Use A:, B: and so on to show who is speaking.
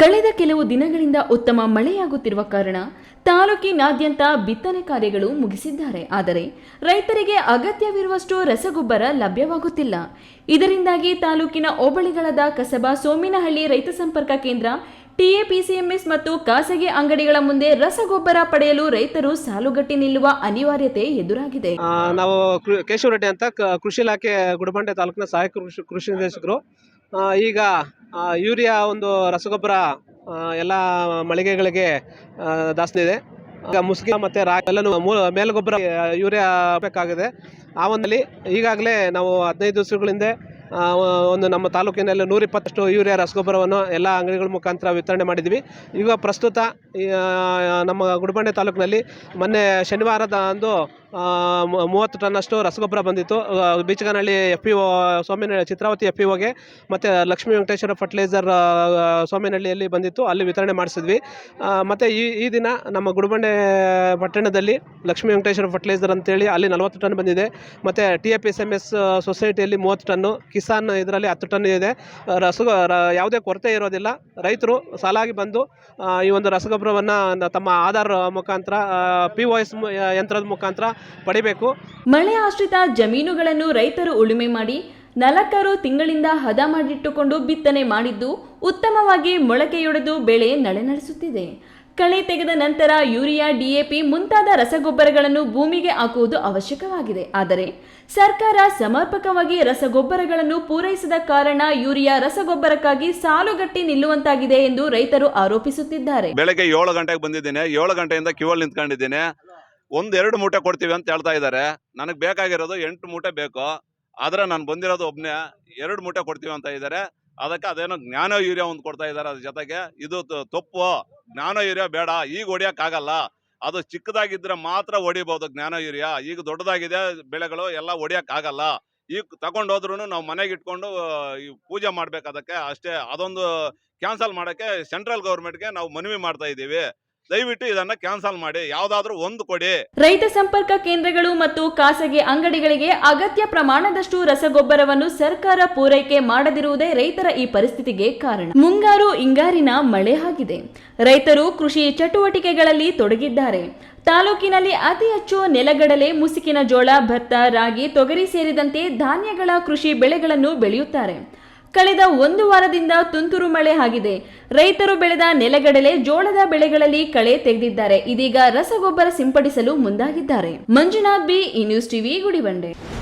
A: ಕಳೆದ ಕೆಲವು ದಿನಗಳಿಂದ ಉತ್ತಮ ಮಳೆಯಾಗುತ್ತಿರುವ ಕಾರಣ ತಾಲೂಕಿನಾದ್ಯಂತ ಬಿತ್ತನೆ ಕಾರ್ಯಗಳು ಮುಗಿಸಿದ್ದಾರೆ. ಆದರೆ ರೈತರಿಗೆ ಅಗತ್ಯವಿರುವಷ್ಟು ರಸಗೊಬ್ಬರ ಲಭ್ಯವಾಗುತ್ತಿಲ್ಲ. ಇದರಿಂದಾಗಿ ತಾಲೂಕಿನ ಹೋಬಳಿಗಳಾದ ಕಸಬಾ, ಸೋಮಿನಹಳ್ಳಿ ರೈತ ಸಂಪರ್ಕ ಕೇಂದ್ರ ಟಿಎಪಿಸಿಎಂಎಸ್ ಮತ್ತು ಖಾಸಗಿ ಅಂಗಡಿಗಳ ಮುಂದೆ ರಸಗೊಬ್ಬರ ಪಡೆಯಲು ರೈತರು ಸಾಲುಗಟ್ಟಿ ನಿಲ್ಲುವ ಅನಿವಾರ್ಯತೆ ಎದುರಾಗಿದೆ.
B: ನಾವು ಕೇಶವರೆಡ್ಡಿ ಕೇಶವ ರೆಡ್ಡಿ ಅಂತ ಕೃಷಿ ಇಲಾಖೆ ಗುಡಬಂಡೆ ತಾಲೂಕಿನ ಸಹಾಯಕ ಕೃಷಿ ಕೃಷಿ ನಿರ್ದೇಶಕರು. ಈಗ ಯೂರಿಯಾ ಒಂದು ರಸಗೊಬ್ಬರ ಎಲ್ಲ ಮಳಿಗೆಗಳಿಗೆ ದಾಸ್ತಿದೆ. ಈಗ ಮುಸ್ಗಿ ಮತ್ತು ರಾ ಎಲ್ಲನೂ ಮೇಲ್ಗೊಬ್ಬರ ಯೂರಿಯಾ ಬೇಕಾಗಿದೆ. ಆ ಒಂದಲ್ಲಿ ಈಗಾಗಲೇ ನಾವು ಹದಿನೈದು ದಿವಸಗಳಿಂದೆ ಆ, ಒಂದು ನಮ್ಮ ತಾಲೂಕಿನಲ್ಲಿ ನೂರಿಪ್ಪತ್ತಷ್ಟು ಯೂರಿಯಾ ರಸಗೊಬ್ಬರವನ್ನು ಎಲ್ಲ ಅಂಗಡಿಗಳ ಮುಖಾಂತರ ವಿತರಣೆ ಮಾಡಿದ್ವಿ. ಈಗ ಪ್ರಸ್ತುತ ನಮ್ಮ ಗುಡಿಬಂಡೆ ತಾಲೂಕಿನಲ್ಲಿ ಮೊನ್ನೆ ಶನಿವಾರದ ಅಂದು ಮೂವತ್ತು ಟನ್ನಷ್ಟು ರಸಗೊಬ್ಬರ ಬಂದಿತ್ತು. ಬೀಚಗನಹಳ್ಳಿ ಎಫ್ ಪಿ ಒ ಸೋಮೇನ ಚಿತ್ರಾವತಿ ಎಫ್ ಪಿ ಒಗೆ ಮತ್ತು ಲಕ್ಷ್ಮೀ ವೆಂಕಟೇಶ್ವರ ಫರ್ಟಿಲೈಸರ್ ಸೋಮೇನಹಳ್ಳಿಯಲ್ಲಿ ಬಂದಿತ್ತು. ಅಲ್ಲಿ ವಿತರಣೆ ಮಾಡಿಸಿದ್ವಿ. ಮತ್ತು ಈ ಈ ದಿನ ನಮ್ಮ ಗುಡಬಂಡೆ ಪಟ್ಟಣದಲ್ಲಿ ಲಕ್ಷ್ಮೀ ವೆಂಕಟೇಶ್ವರ ಫರ್ಟಿಲೈಸರ್ ಅಂತೇಳಿ ಅಲ್ಲಿ ನಲವತ್ತು ಟನ್ ಬಂದಿದೆ. ಮತ್ತು T F S M S ಸೊಸೈಟಿಯಲ್ಲಿ ಮೂವತ್ತು ಟನ್ನು ಕಿಸಾನ್ ಇದರಲ್ಲಿ ಹತ್ತು ಟನ್ ಇದೆ. ರಸಗ ಯಾವುದೇ ಕೊರತೆ ಇರೋದಿಲ್ಲ. ರೈತರು ಸಾಲಾಗಿ ಬಂದು ಈ ಒಂದು ರಸಗೊಬ್ಬರವನ್ನು ತಮ್ಮ ಆಧಾರ್ ಮುಖಾಂತರ ಪಿ ಒ ಎಸ್ ಯಂತ್ರದ ಮುಖಾಂತರ ಪಡಿಬೇಕು.
A: ಮಳೆ ಆಶ್ರಿತ ಜಮೀನುಗಳನ್ನು ರೈತರು ಉಳುಮೆ ಮಾಡಿ ನಾಲ್ಕಾರು ತಿಂಗಳಿಂದ ಹದ ಮಾಡಿಟ್ಟುಕೊಂಡು ಬಿತ್ತನೆ ಮಾಡಿದ್ದು ಉತ್ತಮವಾಗಿ ಮೊಳಕೆಯೊಡೆದು ಬೆಳೆ ನಳೆನಳಿಸುತ್ತಿದೆ ಕಳೆ ತೆಗೆದ ನಂತರ ಯೂರಿಯಾ ಡಿಎಪಿ ಮುಂತಾದ ರಸಗೊಬ್ಬರಗಳನ್ನು ಭೂಮಿಗೆ ಹಾಕುವುದು ಅವಶ್ಯಕವಾಗಿದೆ. ಆದರೆ ಸರ್ಕಾರ ಸಮರ್ಪಕವಾಗಿ ರಸಗೊಬ್ಬರಗಳನ್ನು ಪೂರೈಸದ ಕಾರಣ ಯೂರಿಯಾ ರಸಗೊಬ್ಬರಕ್ಕಾಗಿ ಸಾಲುಗಟ್ಟಿ ನಿಲ್ಲುವಂತಾಗಿದೆ ಎಂದು ರೈತರು ಆರೋಪಿಸುತ್ತಿದ್ದಾರೆ.
C: ಬೆಳಗ್ಗೆ ಏಳು ಗಂಟೆಗೆ ಬಂದಿದ್ದೇನೆ. ಏಳು ಗಂಟೆಯಿಂದ ಕ್ಯೂ ನಿಂತ್ಕೊಂಡಿದ್ದೇನೆ ನಿಂತ್ಕೊಂಡಿದ್ದೀನಿ. ಒಂದ್ ಎರಡು ಮೂಟೆ ಕೊಡ್ತೀವಿ ಅಂತ ಹೇಳ್ತಾ ಇದ್ದಾರೆ ನನಗೆ ಬೇಕಾಗಿರೋದು ಎಂಟು ಮೂಟೆ ಬೇಕು. ಆದ್ರೆ ನಾನು ಬಂದಿರೋದು ಒಬ್ಬನೇ ಎರಡು ಮೂಟೆ ಕೊಡ್ತೀವಿ ಅಂತ ಇದ್ದಾರೆ ಅದಕ್ಕೆ ಅದೇನೋ ಜ್ಞಾನ ಯೂರಿಯಾ ಒಂದು ಕೊಡ್ತಾ ಇದ್ದಾರೆ ಅದ್ರ ಜೊತೆಗೆ. ಇದು ತಪ್ಪು. ಜ್ಞಾನ ಯೂರಿಯಾ ಬೇಡ. ಈಗ ಹೊಡಿಯೋಕ್ಕಾಗಲ್ಲ. ಅದು ಚಿಕ್ಕದಾಗಿದ್ರೆ ಮಾತ್ರ ಹೊಡಿಬೋದು ಜ್ಞಾನ ಯೂರಿಯಾ. ಈಗ ದೊಡ್ಡದಾಗಿದೆ ಬೆಳೆಗಳು ಎಲ್ಲ ಹೊಡಿಯೋಕ್ಕಾಗಲ್ಲ. ಈಗ ತಗೊಂಡೋದ್ರು ನಾವು ಮನೆಗೆ ಇಟ್ಕೊಂಡು ಈ ಪೂಜೆ ಮಾಡ್ಬೇಕು ಅದಕ್ಕೆ ಅಷ್ಟೇ. ಅದೊಂದು ಕ್ಯಾನ್ಸಲ್ ಮಾಡಕ್ಕೆ ಸೆಂಟ್ರಲ್ ಗೌರ್ಮೆಂಟ್ಗೆ ನಾವು ಮನವಿ ಮಾಡ್ತಾ ಇದ್ದೀವಿ. ದಯವಿಟ್ಟು ಇದನ್ನ ಕ್ಯಾನ್ಸಲ್ ಮಾಡಿ, ಯಾವ್ದಾದ್ರು ಒಂದು ಕೊಡಿ.
A: ರೈತ ಸಂಪರ್ಕ ಕೇಂದ್ರಗಳು ಮತ್ತು ಖಾಸಗಿ ಅಂಗಡಿಗಳಿಗೆ ಅಗತ್ಯ ಪ್ರಮಾಣದಷ್ಟು ರಸಗೊಬ್ಬರವನ್ನು ಸರ್ಕಾರ ಪೂರೈಕೆ ಮಾಡದಿರುವುದೇ ರೈತರ ಈ ಪರಿಸ್ಥಿತಿಗೆ ಕಾರಣ. ಮುಂಗಾರು ಹಿಂಗಾರಿನ ಮಳೆ ಆಗಿದೆ. ರೈತರು ಕೃಷಿ ಚಟುವಟಿಕೆಗಳಲ್ಲಿ ತೊಡಗಿದ್ದಾರೆ. ತಾಲೂಕಿನಲ್ಲಿ ಅತಿ ಹೆಚ್ಚು ನೆಲಗಡಲೆ, ಮುಸುಕಿನ ಜೋಳ, ಭತ್ತ, ರಾಗಿ, ತೊಗರಿ ಸೇರಿದಂತೆ ಧಾನ್ಯಗಳ ಕೃಷಿ ಬೆಳೆಗಳನ್ನು ಬೆಳೆಯುತ್ತಾರೆ. ಕಳೆದ ಒಂದು ವಾರದಿಂದ ತುಂತುರು ಮಳೆ ಆಗಿದೆ. ರೈತರು ಬೆಳೆದ ನೆಲಗಡಲೆ ಜೋಳದ ಬೆಳೆಗಳಲ್ಲಿ ಕಳೆ ತೆಗೆದಿದ್ದಾರೆ. ಇದೀಗ ರಸಗೊಬ್ಬರ ಸಿಂಪಡಿಸಲು ಮುಂದಾಗಿದ್ದಾರೆ. Manjunath B E news TV Gudibande.